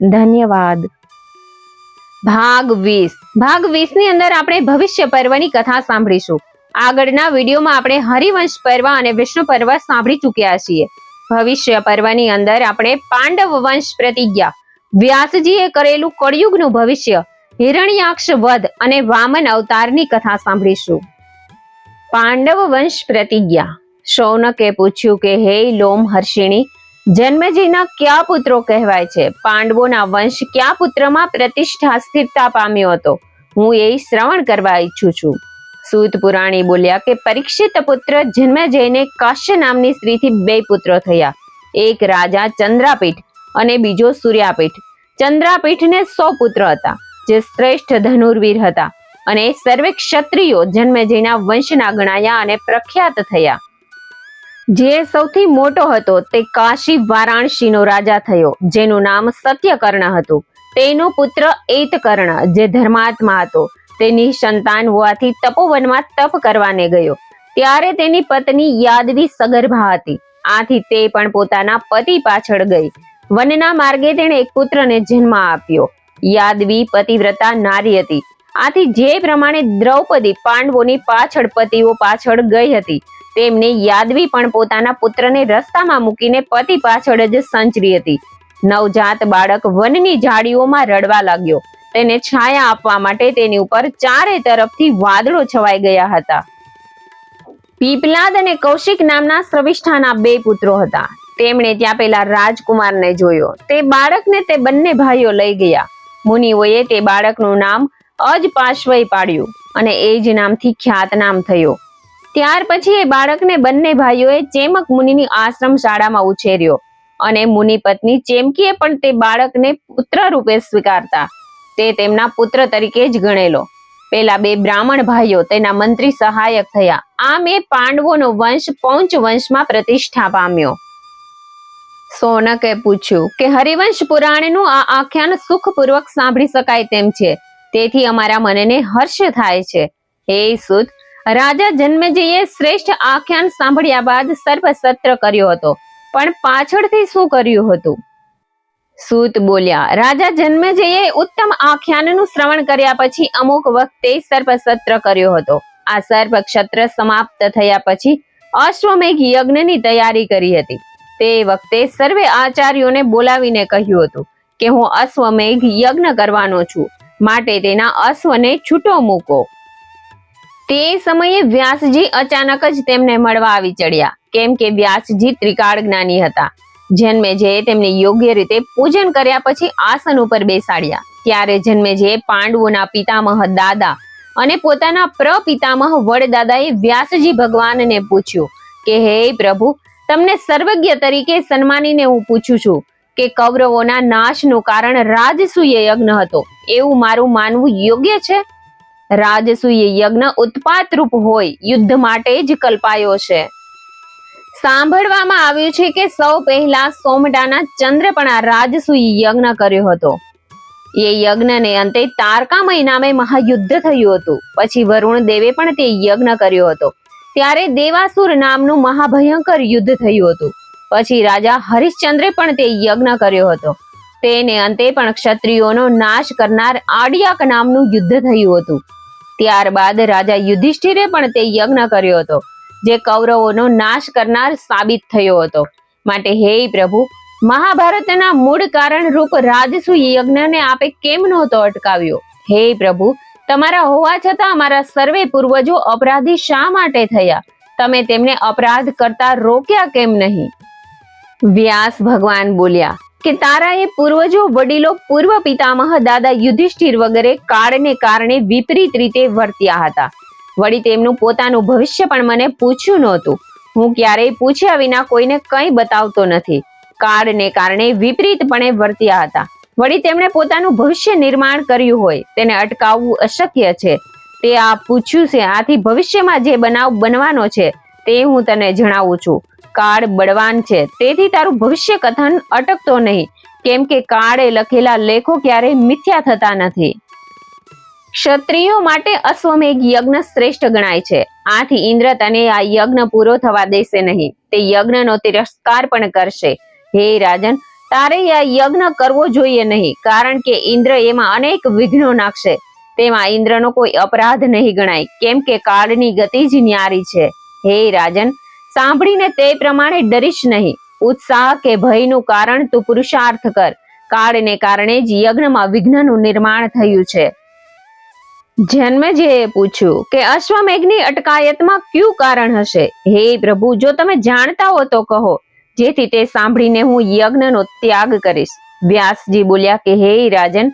ધન્યવાદ. ભાગ વીસ. ભાગ વીસની અંદર આપણે ભવિષ્ય પર્વની કથા સાંભળીશું. આગળના વિડીયોમાં આપણે હરિવંશ પર્વ અને વિષ્ણુ પર્વ સાંભળી ચૂક્યા છીએ. ભવિષ્ય પર્વની અંદર આપણે પાંડવ વંશ પ્રતિજ્ઞા, વ્યાસજીએ કરેલું કળિયુગનું ભવિષ્ય, હિરણ્યાક્ષ વધ અને વામન અવતારની કથા સાંભળીશું. પાંડવ વંશ પ્રતિજ્ઞા. શૌનકે પૂછ્યું કે, હે લોમ હર્ષિણી જન્મેજીના કયા પુત્રો કહેવાય છે? પાંડવોના વંશ કયા પુત્રમાં પ્રતિષ્ઠા સ્થિરતા પામ્યો હતો? હું એ શ્રવણ કરવા ઈચ્છું છું. સૂત પુરાણી બોલ્યા કે પરીક્ષિત પુત્ર જન્મે જઈને કાશ્ય નામની સ્ત્રીથી બે પુત્રો થયા. એક રાજા ચંદ્રાપીઠ અને બીજો સૂર્યાપીઠ. ચંદ્રાપીઠને સો પુત્ર હતા, જે શ્રેષ્ઠ ધનુર્વીર હતા અને સર્વે ક્ષત્રિયો જન્મેજયના વંશના ગણાયા અને પ્રખ્યાત થયા. જે સૌથી મોટો હતો તે કાશી વારાણસીનો રાજા થયો, જેનું નામ સત્યકર્ણ હતું. તેનો પુત્ર એતકર્ણ જે ધર્માત્મા હતો, તેની સંતાન હોવાથી તપોવનમાં તપ કરવાને ગયો. ત્યારે તેની પત્ની યાદવી સગર્ભા હતી. આથી તે પણ પોતાના પતિ પાછળ ગઈ. વનના માર્ગે તેણે એક પુત્રને જન્મ આપ્યો. યાદવી પતિવ્રતા નારી હતી. આથી જે પ્રમાણે દ્રૌપદી પાંડવોની પાછળ પતિઓ પાછળ ગઈ હતી તેમને યાદવી પણ પોતાના પુત્રને રસ્તામાં મૂકીને પતિ પાછળ જ સંચરી હતી. નવજાત બાળક વનની ઝાડીઓમાં રડવા લાગ્યો. તેને છાયા આપવા માટે તેની ઉપર ચારે તરફથી વાદળો છવાઈ ગયા હતા. પીપલાદ અને કૌશિક નામના શ્રવિષ્ઠાના બે પુત્રો હતા. તેમણે ત્યાં પેલા રાજકુમારને જોયો. તે બાળકને તે બંને ભાઈઓ લઈ ગયા. મુનિઓએ તે બાળકનું નામ અજ પાશ્વય પાડ્યું અને એ જ નામથી ખ્યાતનામ થયો. ત્યાર પછી એ બાળકને બંને ભાઈઓએ ચેમક મુનિની આશ્રમ શાળામાં ઉછેર્યો અને મુનિ પત્ની ચેમકીએ પણ તે બાળકને પુત્ર રૂપે સ્વીકારતા. તે તેમના પુત્ર તરીકે જ ગણેલો. પેલા બે બ્રાહ્મણ ભાઈઓ તેના મંત્રી સહાયક થયા. આમ એ પાંડવોનો વંશ પૌંચ વંશમાં પ્રતિષ્ઠા પામ્યો. સોનકે પૂછ્યું કે, હરિવંશ પુરાણનું આ આખ્યાન સુખપૂર્વક સાંભળી શકાય તેમ છે. તેથી અમારા મનને હર્ષ થાય છે. હે સુત રાજા જન્મેજીએ શ્રેષ્ઠ આખ્યાન સાંભળ્યા બાદ સર્પ સત્ર કર્યો હતો. પણ પાછળથી શું કર્યું હતું? સૂત બોલ્યા, રાજા જન્મેજયે ઉત્તમ આખ્યાનનું શ્રવણ કર્યા પછી અમુક વખતે સર્પ સત્ર કર્યો હતો. આ સર્પ ક્ષત્ર સમાપ્ત થયા પછી અશ્વમેઘ યજ્ઞની તૈયારી કરી હતી. તે વખતે સર્વે આચાર્યોને બોલાવીને કહ્યું હતું કે, હું અશ્વમેઘ યજ્ઞ કરવાનો છું. માટે તેના અશ્વને છૂટો મૂકો. તે સમયે વ્યાસજી અચાનક જ તેમને મળવા આવી ચડ્યા. કેમ કે વ્યાસજી ત્રિકાળ જ્ઞાની હતા. જન્મેજયે તેમને યોગ્ય રીતે પૂજન કર્યા પછી આસન ઉપર બેસાડ્યા. ત્યારે જન્મેજયે પાંડવોના પિતામહ દાદા અને પોતાના પ્રપિતામહ વડદાદાએ વ્યાસજી ભગવાનને પૂછ્યું કે, હે પ્રભુ, તમને સર્વજ્ઞ તરીકે સન્માનીને હું પૂછું છું કે કૌરવોના નાશનું કારણ રાજસૂય યજ્ઞ હતો. એવું મારું માનવું યોગ્ય છે? રાજસૂય યજ્ઞ ઉત્પાત રૂપ હોય, યુદ્ધ માટે જ કલ્પાયો છે. સાંભળવામાં આવ્યું છે કે સૌ પહેલા સોમટાના ચંદ્ર રાજસૂય યજ્ઞ કર્યો હતો. એ યજ્ઞને અંતે તારકામય નામે મહાયુદ્ધ થયું હતું. પછી વરુણ દેવે પણ તે યજ્ઞ કર્યો હતો. ત્યારે દેવાસુર નામનું મહાભયંકર યુદ્ધ થયું હતું. પછી રાજા હરિશ્ચંદ્રે પણ તે યજ્ઞ કર્યો હતો. તેને અંતે પણ ક્ષત્રિયોનો નાશ કરનાર આડિયાક નામનું યુદ્ધ થયું હતું. ત્યારબાદ રાજા યુધિષ્ઠિરે પણ તે યજ્ઞ કર્યો હતો, જે કૌરવોનો નાશ કરનાર સાબિત થયો હતો. માટે હે પ્રભુ, મહાભારતના મૂળ કારણ રૂપ રાજસુ યજ્ઞને આપે કેમ નહોતો અટકાવ્યો? હે પ્રભુ, તમારા હોવા છતાં અમારા સર્વે પૂર્વજો અપરાધી શા માટે થયા? તમે તેમને અપરાધ કરતા રોક્યા કેમ નહીં? વ્યાસ ભગવાન બોલ્યા કે તારાએ પૂર્વજો વડીલો પૂર્વ પિતામહ દાદા યુધિષ્ઠિર વગેરે કાળને કારણે વિપરીત રીતે વર્ત્યા હતા. વળી તેમનું પોતાનું ભવિષ્ય પણ મને પૂછ્યું નહોતું. હું ક્યારેય પૂછ્યા વિના કોઈને કંઈ બતાવતો નથી. કાળને કારણે વિપરીતપણે વર્ત્યા હતા. વળી તેમણે પોતાનું ભવિષ્ય નિર્માણ કર્યું હોય, તેને અટકાવવું અશક્ય છે. તે આ પૂછ્યું છે, આથી ભવિષ્યમાં જે બનાવ બનવાનો છે, તે હું તને જણાવું છું. કાળ બળવાન છે. તેથી તારું ભવિષ્ય કથન અટકતો નહીં. કેમ કે કાળે લખેલા લેખો ક્યારેય મિથ્યા થતા નથી. ક્ષત્રિયો માટે અશ્વમેઘ યજ્ઞ શ્રેષ્ઠ ગણાય છે. આથી ઇન્દ્ર તને આ યજ્ઞ પૂરો થવા દેશે નહીં. તે યજ્ઞનો તિરસ્કાર પણ કરશે. હે રાજન, તારે આ યજ્ઞ કરવો જોઈએ નહીં, કારણ કે ઇન્દ્ર એમાં અનેક વિઘ્નો નાખશે. તેમાં ઇન્દ્રનો કોઈ અપરાધ નહીં ગણાય, કેમ કે કાળની ગતિ જ ન્યારી છે. હે રાજન સાંભળીને તે પ્રમાણે ડરીશ નહીં. ઉત્સાહ કે ભયનું કારણ તું પુરુષાર્થ કર. કાળને કારણે જ યજ્ઞમાં વિઘ્નનું નિર્માણ થયું છે. જન્મેજયે પૂછ્યું કે અશ્વમેઘની અટકાયતમાં કયું કારણ હશે? હે પ્રભુ, જો તમે જાણતા હો તો કહો. જેથી તે સાંભળીને હું યજ્ઞનો ત્યાગ કરીશ. વ્યાસજી બોલ્યા કે, હે રાજન,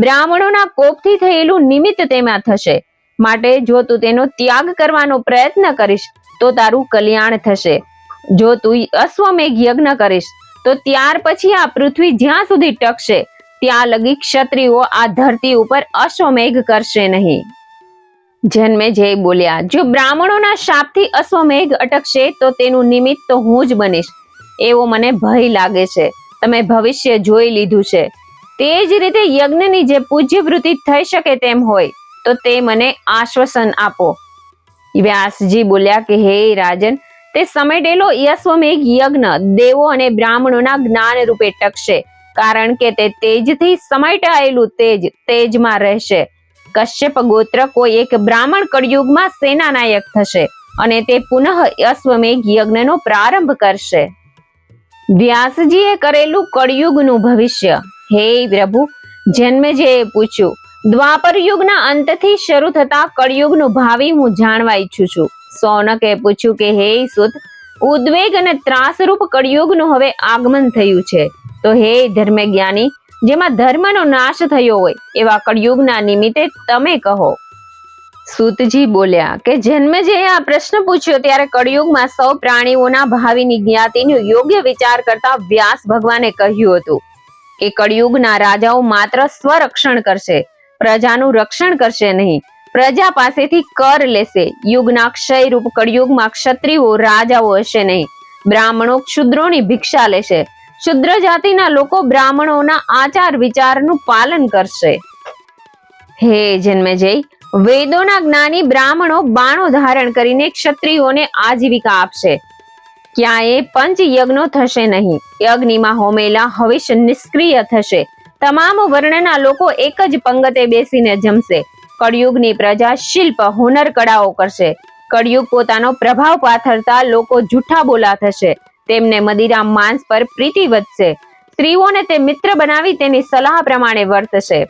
બ્રાહ્મણોના કોપથી થયેલું નિમિત્ત તેમાં થશે. માટે જો તું તેનો ત્યાગ કરવાનો પ્રયત્ન કરીશ તો તારું કલ્યાણ થશે. જો તું અશ્વમેઘ યજ્ઞ કરીશ, તો ત્યાર પછી આ પૃથ્વી જ્યાં સુધી ટકશે, ત્યાં લગી ક્ષત્રિયો આ ધરતી ઉપર અશ્વમેઘ કરશે નહીં. જન્મે જય બોલ્યા, જો બ્રાહ્મણોના શાપથી અશ્વમેઘ અટકશે, તો તેનું નિમિત્ત તો હું જ બનીશ. એવો મને ભય લાગે છે. તમે ભવિષ્ય જોઈ લીધું છે. તે જ રીતે યજ્ઞની જે પૂજ્ય વૃત્તિ થઈ શકે તેમ હોય, તો તે મને આશ્વાસન આપો. વ્યાસજી બોલ્યા કે, હે રાજન, તે સમેટેલો યશ્વમેઘ યજ્ઞ દેવો અને બ્રાહ્મણોના જ્ઞાન રૂપે ટકશે, કારણ કે તે તેજથી સમેટાયેલું તેજ તેજમાં રહેશે. કશ્યપ ગોત્ર કોઈ એક બ્રાહ્મણ કળયુગમાં સેનાનાયક થશે અને તે પુનઃ અશ્વમેઘ યજ્ઞનો પ્રારંભ કરશે. વ્યાસજીએ કરેલું કળયુગનું ભવિષ્ય. હે પ્રભુ, જન્મે જે પૂછ્યું દ્વાપર યુગના અંતથી શરૂ થતા કળયુગનું ભાવિ હું જાણવા ઈચ્છું છું. સોનકે પૂછ્યું કે, હે સુત ઉદ્વેગ અને ત્રાસરૂપ કળયુગનું હવે આગમન થયું છે. તો હે ધર્મ જ્ઞાની જેમાં ધર્મનો નાશ થયો હોય, એવા કળયુગના નિમિત્તે તમે કહો. સુતજી બોલ્યા કે, જન્મે જે આ પ્રશ્ન પૂછ્યો ત્યારે કળયુગમાં સૌ પ્રાણીઓના ભાવિની જ્ઞાતિનો યોગ્ય વિચાર કરતા વ્યાસ ભગવાને કહ્યું હતું કે, કળયુગના રાજાઓ માત્ર સ્વરક્ષણ કરશે પ્રજાનું રક્ષણ કરશે નહીં. પ્રજા પાસેથી કર લેશે. યુગના ક્ષય રૂપ કળયુગમાં ક્ષત્રિયો રાજાઓ હશે નહીં. બ્રાહ્મણો ક્ષુદ્રોની ભિક્ષા લેશે. શુદ્ર જાતિના લોકો બ્રાહ્મણોના આચાર વિચારનું પાલન કરશે. હે જન્મેજય, વેદોના જ્ઞાની બ્રાહ્મણો બાણો ધારણ કરીને ક્ષત્રિયોને આજીવિકા આપશે. ક્યાંય પંચ યજ્ઞો થશે નહીં. યજ્ઞમાં હોમેલા હવિષ નિષ્ક્રિય થશે. તમામ વર્ણના લોકો એક જ પંગતે બેસીને જમશે. કળયુગની પ્રજા શિલ્પ, હુનર કળાઓ કરશે. કળયુગ પોતાનો પ્રભાવ પાથરતા લોકો જૂઠા બોલા થશે. તેમને મદિરા માંસ પર પ્રીતિ વધશે. સ્ત્રીઓને તે મિત્ર બનાવી તેની સલાહ પ્રમાણે વર્તશે.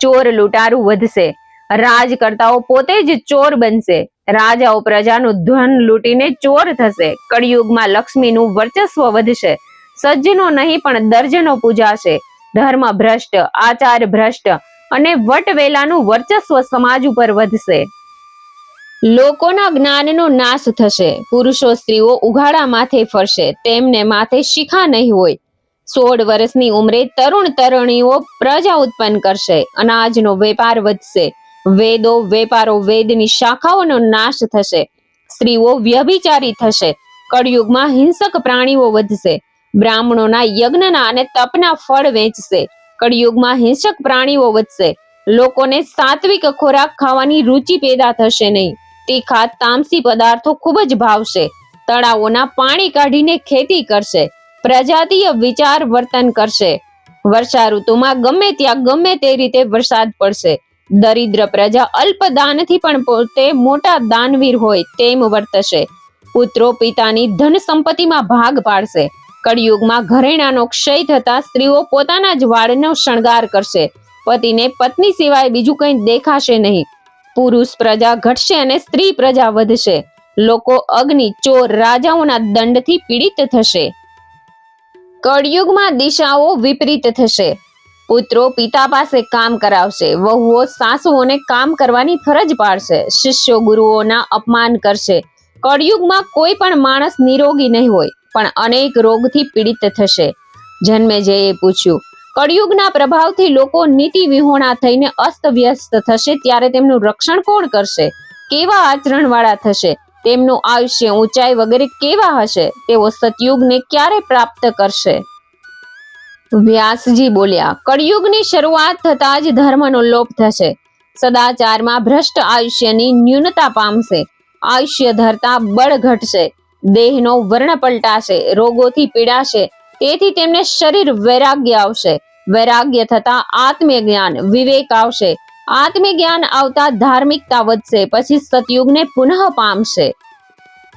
ચોર લૂંટારું વધશે. રાજકર્તાઓ પોતે જ ચોર બનશે. રાજાઓ પ્રજાનું ધન લૂંટીને ચોર થશે. કળિયુગમાં લક્ષ્મીનું વર્ચસ્વ વધશે. સજ્જનો નહીં પણ દર્જનો પૂજાશે. ધર્મ ભ્રષ્ટ, આચાર ભ્રષ્ટ અને વટવેલાનું વર્ચસ્વ સમાજ ઉપર વધશે. લોકોના જ્ઞાનનો નાશ થશે. પુરુષો સ્ત્રીઓ ઉઘાડા માથે ફરશે. તેમને માથે શિખા નહીં હોય. સોળ વર્ષની ઉંમરે તરુણ તરુણીઓ પ્રજા ઉત્પન્ન કરશે. અનાજનો વેપાર વધશે. વેદો, વેપારો, વેદની શાખાઓનો નાશ થશે. સ્ત્રીઓ વ્યભિચારી થશે. કળયુગમાં હિંસક પ્રાણીઓ વધશે. બ્રાહ્મણોના યજ્ઞના અને તપના ફળ વેચશે. કળિયુગમાં હિંસક પ્રાણીઓ વધશે. લોકોને સાત્વિક ખોરાક ખાવાની રુચિ પેદા થશે નહીં. તીખા, તામસી પદાર્થો ખૂબ જ ભાવશે. તળાવોના પાણી કાઢીને ખેતી કરશે. પ્રજાતીય વિચાર વર્તન કરશે. વર્ષા ઋતુમાં ગમે ત્યાં ગમે તે રીતે વરસાદ પડશે. દરિદ્ર પ્રજા અલ્પ દાનથી પણ પોતે મોટા દાનવીર હોય તેમ વર્તશે. પુત્રો પિતાની ધન સંપત્તિમાં ભાગ પાડશે. કળિયુગમાં ઘરેણાનો ક્ષય થતા સ્ત્રીઓ પોતાના જ વાળનો શણગાર કરશે. પતિને પત્ની સિવાય બીજું કંઈ દેખાશે નહીં. પુરુષ પ્રજા ઘટશે અને સ્ત્રી પ્રજા વધશે. લોકો અગ્નિ, ચોર, રાજાઓના દંડથી પીડિત થશે. કળિયુગમાં દિશાઓ વિપરીત થશે. પુત્રો પિતા પાસે કામ કરાવશે. વહુઓ સાસુઓને કામ કરવાની ફરજ પાડશે. શિષ્યો ગુરુઓના અપમાન કરશે. કળિયુગમાં કોઈ પણ માણસ નિરોગી નહીં હોય. પણ અનેક રોગથી પીડિત થશે. જન્મેજયે પૂછ્યું, કળિયુગના પ્રભાવથી લોકો નીતિ વિહોણા થઈને અસ્તવ્યસ્ત થશે ત્યારે તેમનું રક્ષણ કોણ કરશે? કેવા આચરણવાળા થશે? તેમનું આયુષ્ય ઊંચાઈ વગેરે કેવા હશે? તેઓ સતયુગને ક્યારે પ્રાપ્ત કરશે? વ્યાસજી બોલ્યા, કળિયુગની શરૂઆત થતાં જ ધર્મનો લોપ થશે. સદાચારમાં ભ્રષ્ટ આયુષ્યની ન્યૂનતા પામશે. આયુષ્ય ધરતા બળ ઘટશે. દેહનો વર્ણ પલટાશે, રોગોથી પીડાશે, તેથી તેમને શરીર વૈરાગ્ય આવશે. વૈરાગ્ય થતા આત્મીય જ્ઞાન વિવેક આવશે. આત્મીય જ્ઞાન આવતા ધાર્મિકતા વધશે, પછી સતયુગને પુનઃ પામશે.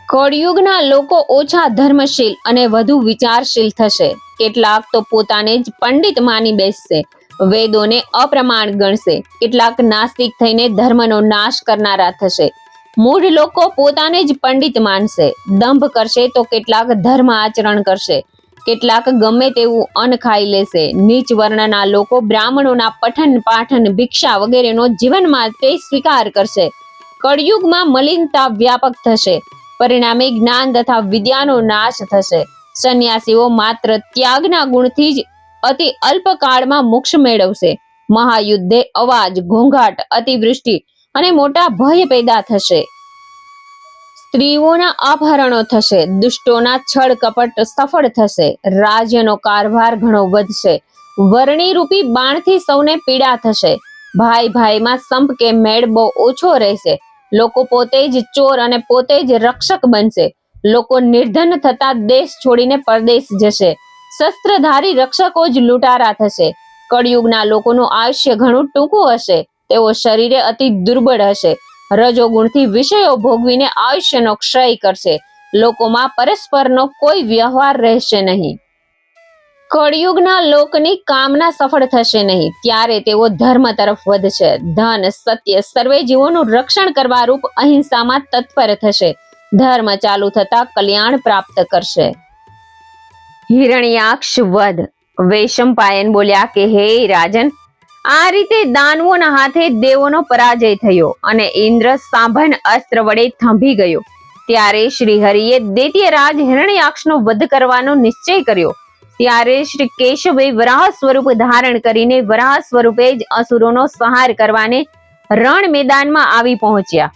કળિયુગના લોકો ઓછા ધર્મશીલ અને વધુ વિચારશીલ થશે. કેટલાક તો પોતાને જ પંડિત માની બેસશે. વેદોને અપ્રમાણ ગણશે. કેટલાક નાસ્તિક થઈને ધર્મનો નાશ કરનારા થશે. મૂઢ લોકો પોતાને જ પંડિત માનશે. દંભ કરશે તો કેટલાક ધર્મ આચરણ કરશે. કેટલાક ગમે તેવું અન્ન ખાઈ લેશે. નીચ વર્ણના લોકો બ્રાહ્મણોના પઠન પાઠન ભિક્ષા વગેરેનો જીવન માટે સ્વીકાર કરશે. કળયુગમાં મલિનતા વ્યાપક થશે. પરિણામે જ્ઞાન તથા વિદ્યાનો નાશ થશે. સંન્યાસીઓ માત્ર ત્યાગના ગુણથી જ અતિ અલ્પકાળમાં મોક્ષ મેળવશે. મહાયુદ્ધે અવાજ, ઘોંઘાટ, અતિવૃષ્ટિ અને મોટા ભય પેદા થશે. સ્ત્રીઓના અપહરણો થશે, દુષ્ટોના છળ કપટ સફળ થશે, રાજ્યનો કારભાર ઘણો વધશે વર્ણી રૂપી બાણથી સૌને પીડા થશે ભાઈ ભાઈમાં સંપ કે મેળ બહુ ઓછો રહેશે, લોકો પોતે જ ચોર અને પોતે જ રક્ષક બનશે, લોકો નિર્ધન થતા દેશ છોડીને પરદેશ જશે, શસ્ત્રધારી રક્ષકો જ લૂંટારા થશે, કળિયુગના લોકોનું આયુષ્ય ઘણું ટૂંકું હશે તેઓ શરીરે અતિ દુર્બળ હશે. રજોગુણથી વિષયો ભોગવીને આયુષ્યનો ક્ષય કરશે. લોકોમાં પરસ્પરનો કોઈ વ્યવહાર રહેશે નહીં. કળિયુગના લોકની કામના સફળ થશે નહીં. ત્યારે તેઓ ધર્મ તરફ વધશે. ધન, સત્ય, સર્વે જીવોનું રક્ષણ કરવા રૂપ અહિંસામાં તત્પર થશે. ધર્મ ચાલુ થતા કલ્યાણ પ્રાપ્ત કરશે. હિરણ્યાક્ષ વધ વૈશંપાયન બોલ્યા કે, હે રાજન આ રીતે દાનવોના હાથે દેવોનો પરાજય થયો અને ઇન્દ્ર સાંભન અસ્ત્ર વડે થંભી ગયો. ત્યારે શ્રી હરિએ દૈત્યરાજ હિરણ્યાક્ષનો વધ કરવાનો નિશ્ચય કર્યો. ત્યારે શ્રી કેશવે વરાહ સ્વરૂપ ધારણ કરીને વરાહ સ્વરૂપે જ અસુરોનો સંહાર કરવાને રણ મેદાનમાં આવી પહોંચ્યા.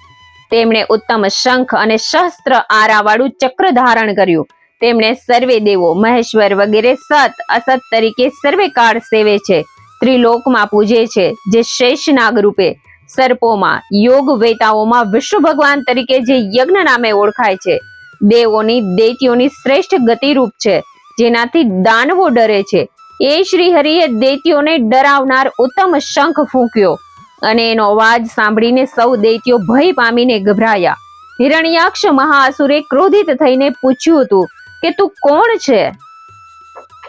તેમણે ઉત્તમ શંખ અને શસ્ત્ર આરાવાળું ચક્ર ધારણ કર્યું. તેમણે સર્વે દેવો મહેશ્વર વગેરે સત અસત તરીકે સર્વે કાળ સેવે છે. ત્રિલોકમાં પૂજે છે, જે શેષનાગ રૂપે સર્પોમાં, યોગ વેતાઓમાં વિષ્ણુ ભગવાન તરીકે જે યજ્ઞ નામે ઓળખાય છે. દેવોની, દૈત્યોની શ્રેષ્ઠ ગતિરૂપ છે, જેનાથી દાનવો ડરે છે. એ શ્રી હરિએ દૈત્યોને ડરાવનાર ઉત્તમ શંખ ફૂંક્યો અને એનો અવાજ સાંભળીને સૌ દૈત્યો ભય પામીને ગભરાયા. હિરણ્યાક્ષ મહાઅસુરે ક્રોધિત થઈને પૂછ્યું હતું કે, તું કોણ છે?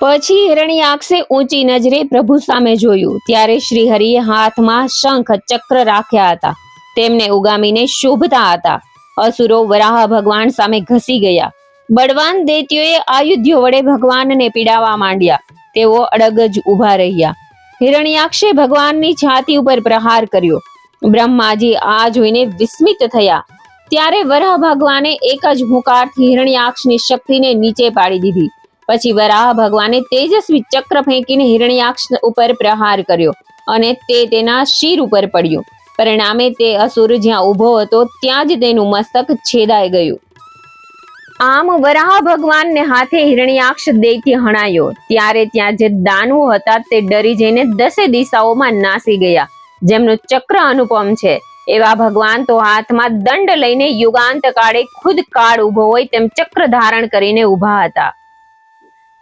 પછી હિરણ્યાક્ષે ઊંચી નજરે પ્રભુ સામે જોયું. ત્યારે શ્રી હરિએ હાથમાં શંખ ચક્ર રાખ્યા હતા. તેમને ઉગામીને શોભતા હતા. અસુરો વરાહ ભગવાન સામે ઘસી ગયા. બળવાન દૈત્યોએ આયુધ્યો વડે ભગવાનને પીડાવા માંડ્યા. તેઓ અડગ જ ઊભા રહ્યા. હિરણ્યાક્ષે ભગવાનની છાતી ઉપર પ્રહાર કર્યો. બ્રહ્માજી આ જોઈને વિસ્મિત થયા. ત્યારે વરાહ ભગવાને એક જ હુંકારથી હિરણ્યાક્ષની શક્તિને નીચે પાડી દીધી. પછી વરાહ ભગવાને તેજસ્વી ચક્ર ફેંકીને હિરણ્યાક્ષ ઉપર પ્રહાર કર્યો અને તે તેના શિર ઉપર પડ્યો. પરિણામે તે અસુર જ્યાં ઊભો હતો ત્યાં જ તેનું મસ્તક છેદાઈ ગયું. આમ વરાહ ભગવાનને હાથે હિરણ્યાક્ષ દૈત્ય હણાયો. ત્યારે ત્યાં જે દાનવો હતા તે ડરી જઈને દસે દિશાઓમાં નાસી ગયા. જેમનું ચક્ર અનુપમ છે. એવા ભગવાન તો હાથમાં દંડ લઈને યુગાંત કાળે ખુદ કાળ ઊભો હોય તેમ ચક્ર ધારણ કરીને ઊભા હતા.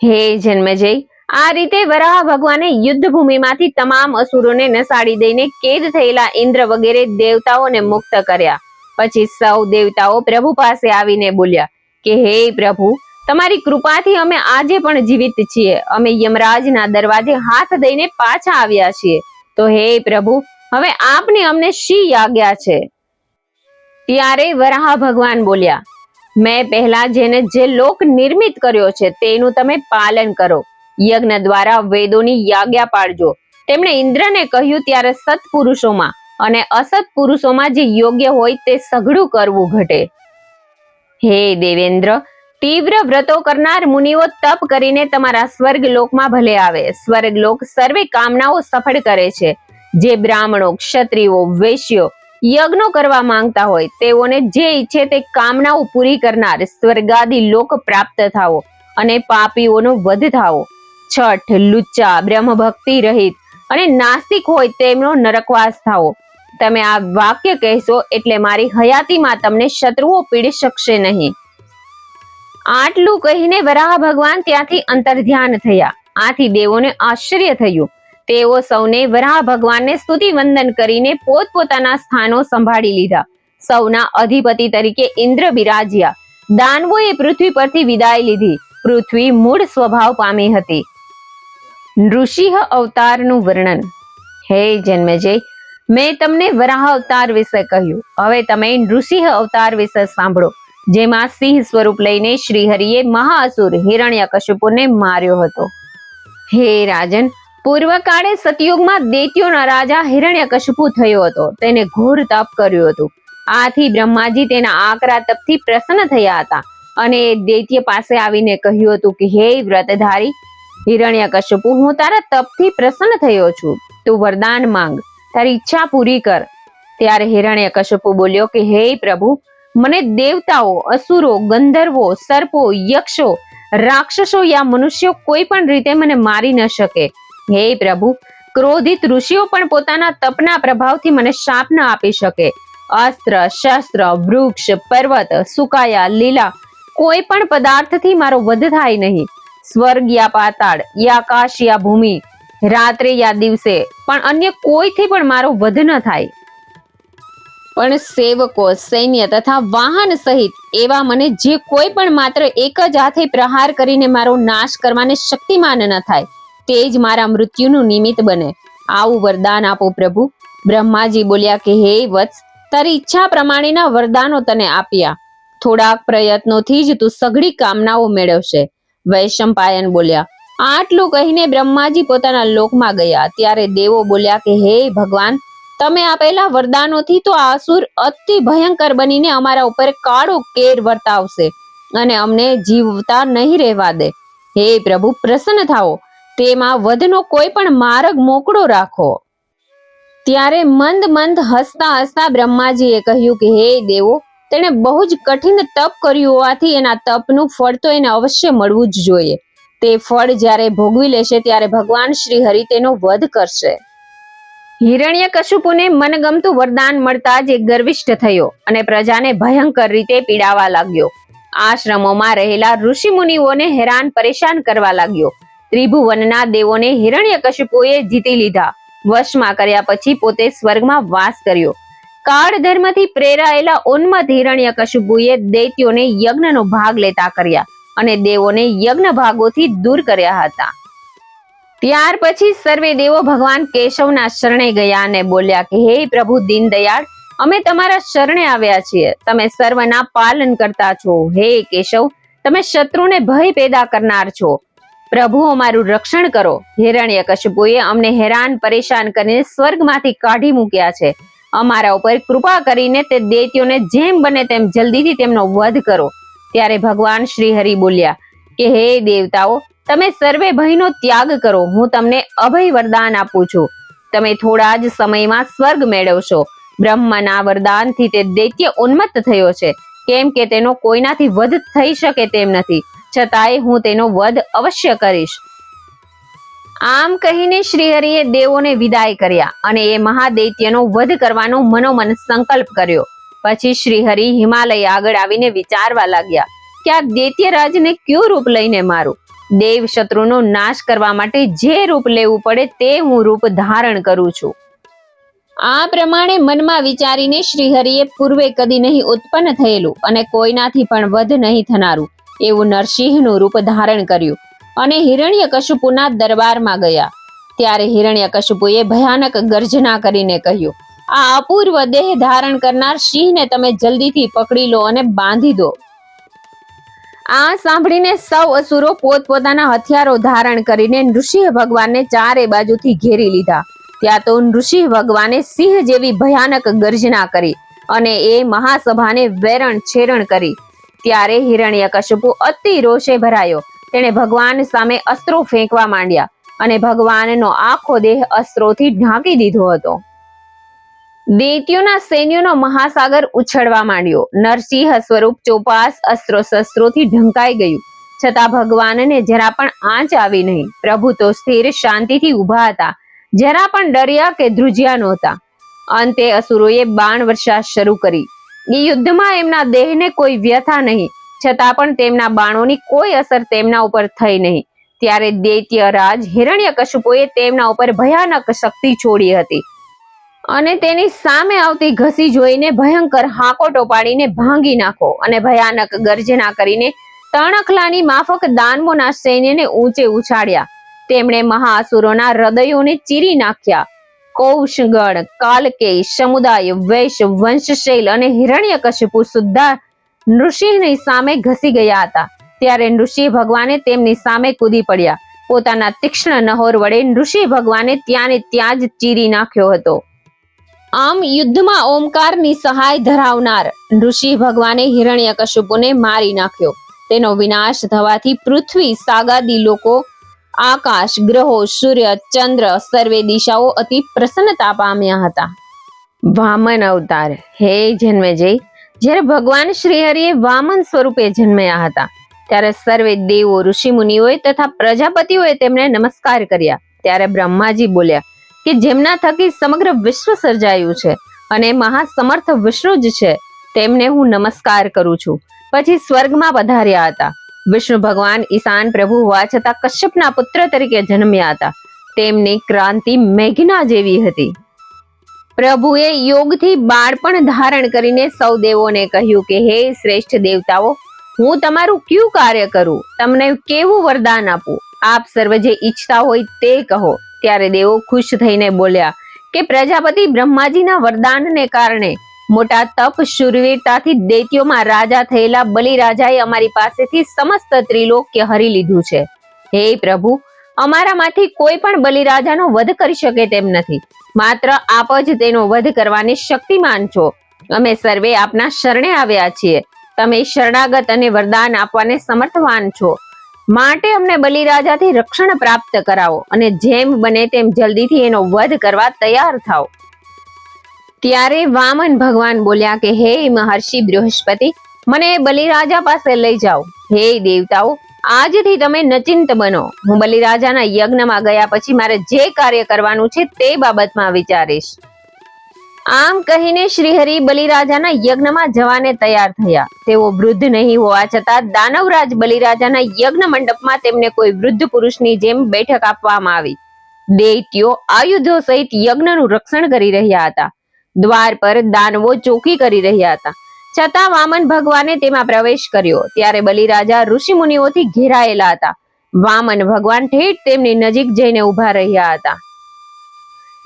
હે જન્મજય, આ રીતે વરાહ ભગવાને યુદ્ધ ભૂમિમાંથી તમામ અસુરોને નસાડી દઈને કેદ થયેલા ઇન્દ્ર વગેરે દેવતાઓને મુક્ત કર્યા. પછી સૌ દેવતાઓ પ્રભુ પાસે આવીને બોલ્યા કે, હે પ્રભુ, તમારી કૃપાથી અમે આજે પણ જીવિત છીએ. અમે યમરાજના દરવાજે હાથ દઈને પાછા આવ્યા છીએ. તો હે પ્રભુ, હવે આપની અમને શી આજ્ઞા છે? ત્યારે વરાહ ભગવાન બોલ્યા મેં પહેલા જેને જે લોક નિર્મિત કર્યો છે, તેનું તમે પાલન કરો. યજ્ઞ દ્વારા વેદોની યાજ્ઞા પાડજો. તેમણે ઇન્દ્રને કહ્યું, ત્યારે સત્પુરુષોમાં અને અસત પુરુષોમાં જે યોગ્ય હોય તે સઘળું કરવું ઘટે. હે દેવેન્દ્ર, તીવ્ર વ્રતો કરનાર મુનિઓ તપ કરીને તમારા સ્વર્ગ લોકમાં ભલે આવે. સ્વર્ગ લોક સર્વે કામનાઓ સફળ કરે છે. જે બ્રાહ્મણો, ક્ષત્રિયો, વૈશ્યો યજ્ઞો કરવા માંગતા હોય, તેઓને જે ઈચ્છે તે કામનાઓ પૂરી કરનાર સ્વર્ગાદી લોક પ્રાપ્ત થાવો અને પાપીઓનો વધ થાવો છઠ, લુચ્ચા બ્રહ્મ ભક્તિ રહિત અને નાસ્તિક હોય તેમનો નરકવાસ થાવો તમે આ વાક્ય કહેશો એટલે મારી હયાતીમાં તમને શત્રુઓ પીડી શકશે નહીં. આટલું કહીને વરાહ ભગવાન ત્યાંથી અંતર્ધ્યાન થયા. આથી દેવોને આશ્ચર્ય થયું. તેઓ સૌને વરાહ ભગવાનને સ્તુતિ વંદન કરીને પોતપોતાના સ્થાનો સંભાળી લીધા. સૌના અધિપતિ તરીકે ઇન્દ્ર બિરાજ્યા. દાનવોએ પૃથ્વી પરથી વિદાય લીધી. પૃથ્વી મૂળ સ્વભાવ પામી હતી. નૃસિંહ અવતારનું વર્ણન. હે જન્મેજય, મેં તમને વરાહ અવતાર વિશે કહ્યું. હવે તમે નૃસિંહ અવતાર વિશે સાંભળો. જેમાં સિંહ સ્વરૂપ લઈને શ્રીહરિએ મહાઅસુર હિરણ્યકશ્યપુને માર્યો હતો. હે રાજન પૂર્વકાળે સતયુગમાં દૈત્યોના રાજા હિરણ્યકશિપુ થયો હતો. તેને ઘોર તપ કર્યું હતું. આથી બ્રહ્માજી તેના આકરા તપથી પ્રસન્ન થયા હતા અને દૈત્ય પાસે આવીને કહ્યું હતું કે, હે વ્રતધારી, હિરણ્યકશિપુ, હું તારા તપથી પ્રસન્ન થયો છું. તું વરદાન માંગ. તારી ઈચ્છા પૂરી કર. ત્યારે હિરણ્યકશિપુ બોલ્યો કે, હે પ્રભુ, મને દેવતાઓ, અસુરો, ગંધર્વો, સર્પો, યક્ષો, રાક્ષસો યા મનુષ્યો કોઈ પણ રીતે મને મારી ન શકે. હે પ્રભુ, ક્રોધિત ઋષિઓ પણ પોતાના તપના પ્રભાવથી મને શાપ ન આપી શકે. અસ્ત્ર, શસ્ત્ર, વૃક્ષ, પર્વત, સુકાયા, લીલા, કોઈ પણ પદાર્થથી મારો વધ થાય નહીં. સ્વર્ગ યા પાતાળ યા આકાશ યા ભૂમિ રાત્રે યા દિવસે, પણ અન્ય કોઈથી પણ મારો વધ ન થાય. પણ સેવકો, સૈન્ય તથા વાહન સહિત એવા મને જે કોઈ પણ માત્ર એક જ હાથે પ્રહાર કરીને મારો નાશ કરવાને શક્તિમાન ન થાય. તે જ મારા મૃત્યુનું નિમિત્ત બને. આવું વરદાન આપો પ્રભુ. બ્રહ્માજી બોલ્યા કે, હે વત્સ, તારી ઈચ્છા પ્રમાણેના વરદાનો તને આપ્યા. થોડાક પ્રયત્નોથી જ તું સઘળી કામનાઓ મેળવશે. વૈશંપાયન બોલ્યા, આટલું કહીને બ્રહ્માજી પોતાના લોકમાં ગયા. ત્યારે દેવો બોલ્યા કે, હે ભગવાન, તમે આપેલા વરદાનોથી તો આ અસુર અતિ ભયંકર બનીને અમારા ઉપર કાળો કેર વર્તાવશે અને અમને જીવતા નહીં રહેવા દે. હે પ્રભુ, પ્રસન્ન થાઓ. તેમાં વધનો કોઈ પણ માર્ગ મોકળો રાખો. ત્યારે મંદ મંદ હસતા હસતા બ્રહ્માજીએ કહ્યું કે, હે દેવો, તેણે બહુ જ કઠિન તપ કર્યું હોવાથી એના તપનું ફળ તો એને અવશ્ય મળવું જ જોઈએ. તે ફળ જ્યારે ભોગવી લેશે ત્યારે ભગવાન શ્રી હરિ તેનો વધ કરશે. હિરણ્ય કશુપુને મનગમતું વરદાન મળતા જ એક ગર્વિષ્ઠ થયો અને પ્રજાને ભયંકર રીતે પીડાવા લાગ્યો. આશ્રમોમાં રહેલા ઋષિ મુનિઓને હેરાન પરેશાન કરવા લાગ્યો. ત્રિભુવનના દેવોને હિરણ્યકશિપુએ જીતી લીધા. વશમાં કર્યા પછી પોતે સ્વર્ગમાં વાસ કર્યો. કાળ ધર્મથી પ્રેરાયેલા ઉન્મત હિરણ્યકશિપુએ દૈત્યોને યજ્ઞનો ભાગ લેતા કર્યા અને દેવોને યજ્ઞ ભાગોથી દૂર કર્યા હતા. ત્યાર પછી સર્વે દેવો ભગવાન કેશવના શરણે ગયા અને બોલ્યા કે, હે પ્રભુ દીનદયાળ, અમે તમારા શરણે આવ્યા છીએ. તમે સર્વના પાલન કરતા છો. હે કેશવ, તમે શત્રુને ભય પેદા કરનાર છો. પ્રભુ, અમારું રક્ષણ કરો. હિરણ્ય કશ્યપુએ અમને હેરાન પરેશાન કરીને સ્વર્ગમાંથી કાઢી મૂક્યા છે. અમારા ઉપર કૃપા કરીને તે દૈત્યોને જેમ બને તેમ જલ્દીથી તેમનો વધ કરો. ત્યારે ભગવાન શ્રી હરિ બોલ્યા, કે હે દેવતાઓ, તમે સર્વે ભયનો ત્યાગ કરો. હું તમને અભય વરદાન આપું છું. તમે થોડા જ સમયમાં સ્વર્ગ મેળવશો. બ્રહ્મના વરદાનથી તે દૈત્ય ઉન્મત્ત થયો છે. કેમ કે તેનો કોઈનાથી વધ થઈ શકે તેમ નથી. છતાંય હું તેનો વધ અવશ્ય કરીશ. આમ કહીને શ્રીહરિએ દેવોને વિદાય કર્યા અને એ મહાદૈત્યનો વધ કરવાનો મનોમન સંકલ્પ કર્યો. પછી શ્રીહરિ હિમાલય આગળ આવીને વિચારવા લાગ્યા કે આ દૈત્યરાજને કયું રૂપ લઈને મારું? દેવ શત્રુનો નાશ કરવા માટે જે રૂપ લેવું પડે તે હું રૂપ ધારણ કરું છું. આ પ્રમાણે મનમાં વિચારીને શ્રીહરિએ પૂર્વે કદી નહીં ઉત્પન્ન થયેલું અને કોઈનાથી પણ વધ નહીં થનારું. એવું નરસિંહનું રૂપ ધારણ કર્યું અને હિરણ્ય કશુપુના દરબારમાં ગયા. ત્યારે હિરણ્યકશિપુએ ભયાનક ગર્જના કરીને કહ્યું, આ અપૂર્વ દેહ ધારણ કરનાર સિંહને તમે જલ્દીથી પકડી લો અને બાંધી દો. આ સાંભળીને સૌ અસુરો પોતપોતાના હથિયારો ધારણ કરીને નૃસિંહ ભગવાનને ચારે બાજુથી ઘેરી લીધા. ત્યાં તો નૃસિંહ ભગવાને સિંહ જેવી ભયાનક ગર્જના કરી અને એ મહાસભાને વેરણ છેરણ કરી ત્યારે હિરણ્યકશિપુ અતિ રોષે ભરાયો. તેણે ભગવાન સામે અસ્ત્રો ફેંકવા માંડ્યા અને ભગવાનનો આખો દેહ અસ્ત્રોથી ઢાંકી દીધો હતો. દૈત્યોના સૈન્યોનો મહાસાગર ઉછળવા માંડ્યો. નરસિંહ સ્વરૂપ ચોપાસ અસ્ત્રો શસ્ત્રોથી ઢંકાઈ ગયું. છતાં ભગવાનને જરા પણ આંચ આવી નહીં. પ્રભુ તો સ્થિર શાંતિથી ઊભા હતા. જરા પણ ડર્યા કે ધ્રુજ્યા નહોતા. અંતે અસુરોએ બાણ વર્ષા શરૂ કરી. યુદ્ધમાં એમના દેહને કોઈ વ્યથા નહીં, છતાં પણ તેમના બાણોની કોઈ અસર તેમના ઉપર થઈ નહીં. ત્યારે દૈત્ય રાજ હિરણ્યકશિપુએ તેમના ઉપર ભયાનક શક્તિ છોડી હતી અને તેની સામે આવતી ઘસી જોઈને ભયંકર હાકોટો પાડીને ભાંગી નાખો અને ભયાનક ગર્જના કરીને તણખલાની માફક દાનવોના સૈન્યને ઊંચે ઉછાળ્યા. તેમણે મહાઅસુરોના હૃદયોને ચીરી નાખ્યા. કૌશગણ કાલકેય, સમુદાય, વૈશ, વંશશૈલ અને હિરણ્યકશિપુ સુદ્ધા નૃસિંહની સામે ઘસી ગયા હતા. ત્યારે નૃસિંહ ભગવાને તેમની સામે કૂદી પડ્યા. પોતાના તીક્ષ્ણ નહોર વડે નૃસિંહ ભગવાને ત્યાંને ત્યાં જ ચીરી નાખ્યો હતો. આમ યુદ્ધમાં ઓમકારની સહાય ધરાવનાર ઋષિ ભગવાને હિરણ્યકશિપુને મારી નાખ્યો. તેનો વિનાશ થવાથી પૃથ્વી સાગાદી લોકો આકાશ, ગ્રહો, સૂર્ય, ચંદ્ર, સર્વે દિશાઓ અતિ પ્રસન્નતા પામ્યા હતા. વામન અવતાર, હે જન્મેજય, જ્યારે ભગવાન શ્રીહરિએ વામન સ્વરૂપે જન્મ્યા હતા, ત્યારે સર્વે દેવો, ઋષિમુનિઓએ તથા પ્રજાપતિઓએ તેમને નમસ્કાર કર્યા. ત્યારે બ્રહ્માજી બોલ્યા કે જેમના થકી સમગ્ર વિશ્વ સર્જાયું છે અને મહાસમર્થ વિષ્ણુ જ છે, તેમને હું નમસ્કાર કરું છું. પછી સ્વર્ગમાં પધાર્યા હતા. વિષ્ણુ ભગવાન ઈશાન પ્રભુ હોવા છતાં કશ્યપના પુત્ર તરીકે જન્મ્યા હતા. તેમની ક્રાંતિ મેઘના જેવી હતી. પ્રભુએ યોગથી બાળપણ ધારણ કરીને સૌ દેવોને કહ્યું કે, હે શ્રેષ્ઠ દેવતાઓ, હું તમારું કયું કાર્ય કરું? તમને કેવું વરદાન આપું? આપ સર્વ જે ઈચ્છતા હોય તે કહો. ત્યારે દેવો ખુશ થઈને બોલ્યા કે, પ્રજાપતિ બ્રહ્માજીના વરદાનને કારણે મોટા તપ શુરવીરતાથી દૈત્યોમાં રાજા થયેલા બલિરાજાએ અમારી પાસેથી સમસ્ત ત્રિલોક્ય હરી લીધું છે. હે પ્રભુ, અમારામાંથી કોઈ પણ બલિરાજાનો વધ કરી શકે તેમ નથી. માત્ર આપ જ તેનો વધ કરવાની શક્તિમાન છો. અમે સર્વે આપના શરણે આવ્યા છીએ. તમે શરણાગત અને વરદાન આપવાને સમર્થવાન છો. માટે અમને બલિરાજાથી રક્ષણ પ્રાપ્ત કરાવો અને જેમ બને તેમ જલ્દીથી એનો વધ કરવા તૈયાર થાઓ. ત્યારે વામન ભગવાન બોલ્યા કે, હે મહર્ષિ બૃહસ્પતિ, મને બલિરાજા પાસે લઈ જાઓ. હે દેવતાઓ, આજથી તમે નચિંત બનો. હું બલિરાજાના યજ્ઞમાં ગયા પછી મારે જે કાર્ય કરવાનું છે તે બાબતમાં વિચારીશ. આમ કહીને શ્રીહરિ બલિરાજાના યજ્ઞમાં જવાને તૈયાર થયા. તેઓ વૃદ્ધ નહીં હોવા છતાં દાનવરાજ બલિરાજાના યજ્ઞ મંડપમાં તેમને કોઈ વૃદ્ધ પુરુષની જેમ બેઠક આપવામાં આવી. દૈત્યો આયુધો સહિત યજ્ઞનું રક્ષણ કરી રહ્યા હતા. દ્વાર પર દાનવો ચોકી કરી રહ્યા હતા. છતાં વામન ભગવાને તેમાં પ્રવેશ કર્યો. ત્યારે બલિરાજા ઋષિ મુનિઓથી ઘેરાયેલા હતા. વામન ભગવાન ઠેઠ તેમની નજીક જઈને ઊભા રહ્યા હતા.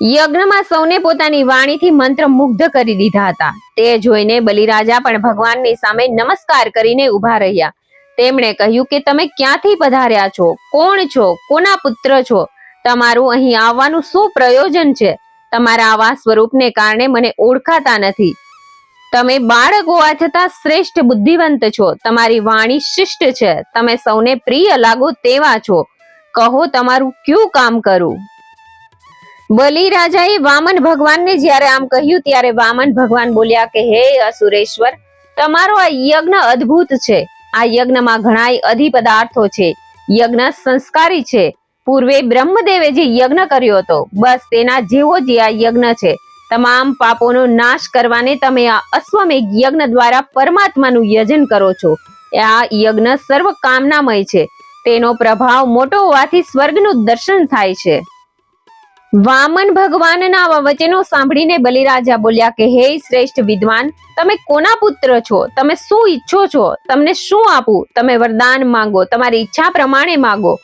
યજ્ઞમાં સૌને પોતાની વાણીથી મંત્ર મુગ્ધ કરી દીધા હતા. તે જોઈને બલિરાજા પણ ભગવાનની સામે નમસ્કાર કરીને ઊભા રહ્યા. તેમણે કહ્યું કે તમે ક્યાંથી પધાર્યા છો? કોણ છો? કોના પુત્ર છો? તમારું અહીં આવવાનું શું પ્રયોજન છે? તમારા આવા સ્વરૂપને કારણે મને ઓળખાતા નથી. તમે બાળક હોવા છતાં શ્રેષ્ઠ બુદ્ધિવંત છો. તમારી વાણી શિષ્ટ છે. તમે સૌને પ્રિય લાગો તેવા છો. કહો તમારું કયું કામ કરું? બલિ વામન ભગવાનને જ્યારે આમ કહ્યું ત્યારે વામન ભગવાન બોલ્યા કે, હે અસુરેશ્વર, તમારો આ યજ્ઞ અદ્ભુત છે. આ યજ્ઞમાં ઘણા અધિ પદાર્થો છે. યજ્ઞ સંસ્કારી છે. પૂર્વે બ્રહ્મદેવે જે યજ્ઞ કર્યો હતો, બસ તેના જેવો જ આ યજ્ઞ છે. તમામ પાપોનો નાશ કરવાને તમે આ અશ્વમેઘ યજ્ઞ દ્વારા પરમાત્માનું યજન કરો છો. આ યજ્ઞ સર્વ કામનામય છે. તેનો પ્રભાવ મોટો હોવાથી સ્વર્ગનું દર્શન થાય છે. વામન ભગવાનના આવા વચનો સાંભળીને બલિરાજા બોલ્યા કે, હે શ્રેષ્ઠ વિદ્વાન, તમે કોના પુત્ર છો? તમે શું ઈચ્છો છો? તમને શું આપું? તમે વરદાન માંગો, તમારી ઈચ્છા પ્રમાણે માંગો.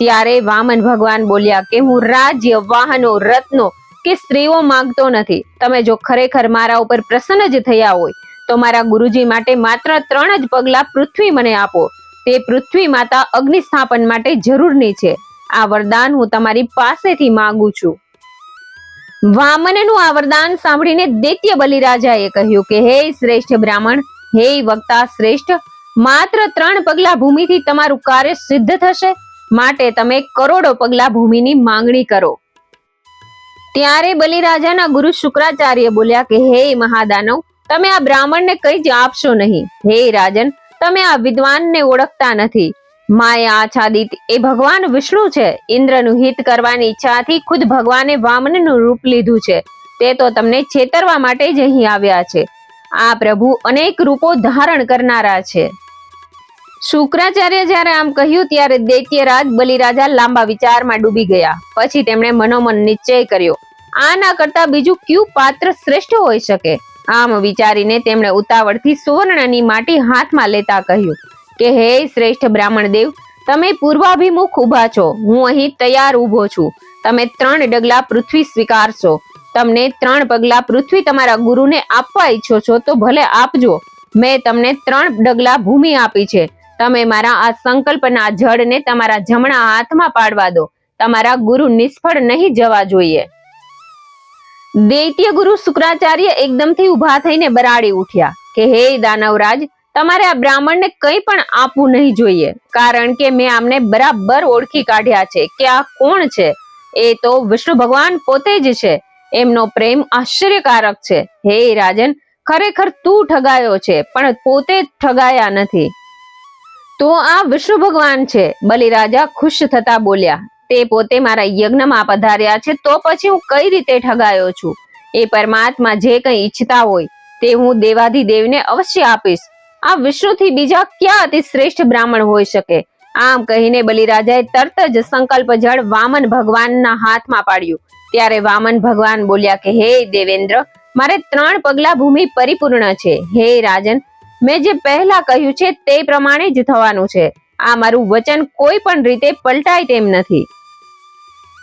ત્યારે વામન ભગવાન બોલ્યા કે હું રાજ્ય, વાહનો, રત્નો કે સ્ત્રીઓ માંગતો નથી. તમે જો ખરેખર મારા ઉપર પ્રસન્ન જ થયા હોય, તો મારા ગુરુજી માટે માત્ર ત્રણ જ પગલા પૃથ્વી મને આપો. તે પૃથ્વી માતા અગ્નિ સ્થાપન માટે જરૂરની છે. આ વરદાન હું તમારી પાસેથી માંગુ છું. વામનનું આ વરદાન સાંભળીને દૈત્ય બલિરાજાએ કહ્યું કે, હે શ્રેષ્ઠ બ્રાહ્મણ, હે વક્તા શ્રેષ્ઠ, માત્ર ત્રણ પગલા ભૂમિથી તમારું કાર્ય સિદ્ધ થશે. માટે તમે કરોડો પગલા ભૂમિની માંગણી કરો. ત્યારે બલિરાજાના ગુરુ શુક્રાચાર્ય બોલ્યા કે, હે મહાદાનવ, તમે આ બ્રાહ્મણને કઈ જ આપશો નહીં. હે રાજન, તમે આ વિદ્વાનને ઓળખતા નથી. માયા આચ્છાદિત એ ભગવાન વિષ્ણુ છે. ઇન્દ્રનું હિત કરવાની ઈચ્છાથી ખુદ ભગવાને વામનનું રૂપ લીધું છે. તે તો તમને છેતરવા માટે જ અહીં આવ્યા છે. આ પ્રભુ અનેક રૂપો ધારણ કરનારા છે. શુક્રાચાર્ય જ્યારે આમ કહ્યું ત્યારે દૈત્યરાજ બલિરાજા લાંબા વિચારમાં ડૂબી ગયા. પછી તેમણે મનોમન નિશ્ચય કર્યો, આના કરતા બીજું કયું પાત્ર શ્રેષ્ઠ હોઈ શકે? આમ વિચારીને તેમણે ઉતાવળથી સુવર્ણની માટી હાથમાં લેતા કહ્યું, કે હે શ્રેષ્ઠ બ્રાહ્મણ દેવ, તમે પૂર્વાભિમુખ ઊભા છો. હું અહીં તૈયાર ઊભો છું. તમે ત્રણ ડગલા પૃથ્વી સ્વીકારશો. તમને ત્રણ પગલા પૃથ્વી તમારા ગુરુને આપવા ઈચ્છો છો તો ભલે આપજો. મેં તમને ત્રણ ડગલા ભૂમિ આપી છે. તમે મારા આ સંકલ્પના જળને તમારા જમણા હાથમાં પાડવા દો. તમારા ગુરુ નિષ્ફળ નહીં જવા જોઈએ. દૈત્ય ગુરુ શુક્રાચાર્ય એકદમથી ઊભા થઈને બરાડી ઉઠ્યા કે, હે દાનવરાજ, તમારે આ બ્રાહ્મણને કંઈ પણ આપવું નહીં જોઈએ. કારણ કે મેં આમને બરાબર ઓળખી કાઢ્યા છે કે આ કોણ છે. એ તો વિષ્ણુ ભગવાન પોતે જ છે. એમનો પ્રેમ આશ્ચર્યકારક છે. હે રાજન, ખરેખર તું ઠગાયો છે, પણ પોતે ઠગાયા નથી. તો આ વિષ્ણુ ભગવાન છે. બલિરાજા ખુશ થતા બોલ્યા, તે પોતે મારા યજ્ઞમાં પધાર્યા છે, તો પછી હું કઈ રીતે ઠગાયો છું? એ પરમાત્મા જે કંઈ ઈચ્છતા હોય, તે હું દેવાધિદેવને અવશ્ય આપીશ. આ વિષ્ણુથી બીજા ક્યાં અતિ શ્રેષ્ઠ બ્રાહ્મણ હોઈ શકે? આમ કહીને બલિરાજાએ તરત જ સંકલ્પ જળ વામન ભગવાનના હાથમાં પાડ્યું. ત્યારે વામન ભગવાન બોલ્યા કે, હે દેવેન્દ્ર, મારે ત્રણ પગલા ભૂમિ પરિપૂર્ણ છે. હે રાજન મેં જે પહેલા કહ્યું છે તે પ્રમાણે જ થવાનું છે. આ મારું વચન કોઈ પણ રીતે પલટાય તેમ નથી.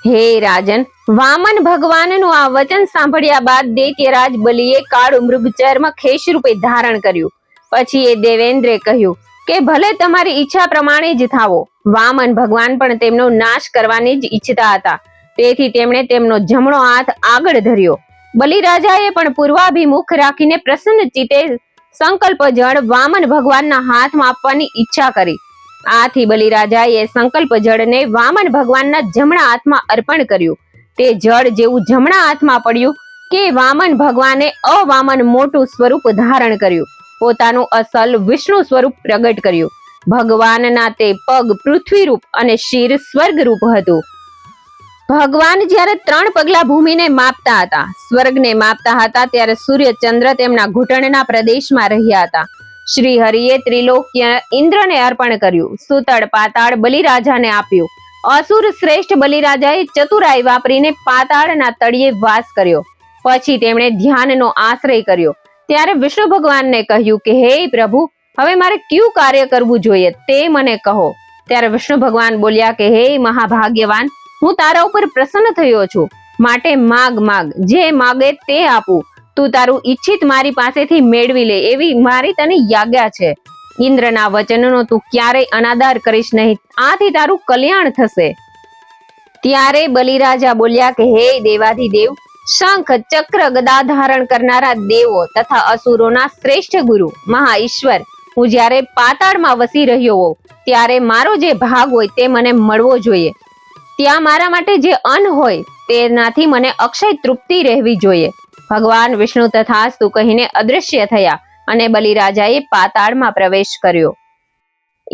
હે રાજન, વામન ભગવાનનું આ વચન સાંભળ્યા બાદ દૈત્યરાજ બલિએ કાળું મૃગ ચર્મ ખેશ રૂપે ધારણ કર્યું. પછી એ દેવેન્દ્રે કહ્યું કે ભલે તમારી ઈચ્છા પ્રમાણે જ થાવો, વામન ભગવાન પણ તેમનો નાશ કરવાની જ ઈચ્છતા હતા. તેથી તેમણે તેમનો જમણો હાથ આગળ ધર્યો. બલિરાજાએ પણ પૂર્વાભિમુખ રાખીને પ્રસન્ન ચિત્તે સંકલ્પ જળ વામન ભગવાનના હાથમાં આપવાની ઈચ્છા કરી. આથી બલિરાજાએ સંકલ્પ જળને વામન ભગવાનના જમણા હાથમાં અર્પણ કર્યું. તે જળ જેવું જમણા હાથમાં પડ્યું કે વામન ભગવાને અવામન મોટું સ્વરૂપ ધારણ કર્યું. પોતાનું અસલ વિષ્ણુ સ્વરૂપ પ્રગટ કર્યું. ભગવાનના તે પગ પૃથ્વી રૂપ અને શિર સ્વર્ગ રૂપ હતું. ભગવાન જ્યારે ત્રણ પગલા ભૂમિને માપતા હતા, સ્વર્ગને માપતા હતા, ત્યારે સૂર્ય ચંદ્ર તેમના ઘૂંટણના પ્રદેશમાં રહ્યા હતા. શ્રી હરિએ ત્રિલોક્ય ઇન્દ્રને અર્પણ કર્યું. સુતળ પાતાળ બલિરાજાને આપ્યું. અસુર શ્રેષ્ઠ બલિરાજાએ ચતુરાઈ વાપરીને પાતાળના તળિયે વાસ કર્યો. પછી તેમણે ધ્યાનનો આશ્રય કર્યો. ત્યારે વિષ્ણુ ભગવાનને કહ્યું કે, હે પ્રભુ, હવે મારે કયું કાર્ય કરવું જોઈએ તે મને કહો. ત્યારે વિષ્ણુ ભગવાન બોલ્યા કે, હે મહાભાગ્યવાન હું તારા ઉપર પ્રસન્ન થયો છું. માટે માગ માગ. જે માગે તે આપું. તું તારું ઈચ્છિત મારી પાસેથી મેળવી લે એવી મારી તને યાજ્ઞા છે. ઇન્દ્રના વચનનો તું ક્યારેય અનાદાર કરીશ નહીં. આથી તારું કલ્યાણ થશે. ત્યારે બલિરાજા બોલ્યા કે, હે દેવાધિદેવ, શંખ, ચક્ર, ગદા ધારણ કરનારા દેવો તથા અસુરોના શ્રેષ્ઠ ગુરુ, મહા ઈશ્વર, હું જ્યારે પાતાળમાં વસી રહ્યો હોઉં, ત્યારે મારો જે ભાગ હોય તે મને મળવો જોઈએ. ત્યાં મારા માટે જે અન્ન હોય, તેનાથી મને અક્ષય તૃપ્તિ રહેવી જોઈએ. ભગવાન વિષ્ણુ તથાસ્તુ કહીને અદૃશ્ય થયા અને બલિરાજાએ પાતાળમાં પ્રવેશ કર્યો.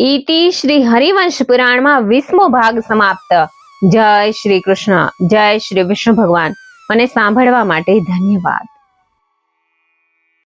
ઈતિ શ્રી હરિવંશ પુરાણમાં વીસમો ભાગ સમાપ્ત. જય શ્રી કૃષ્ણ, જય શ્રી વિષ્ણુ ભગવાન. મને સાંભળવા માટે ધન્યવાદ.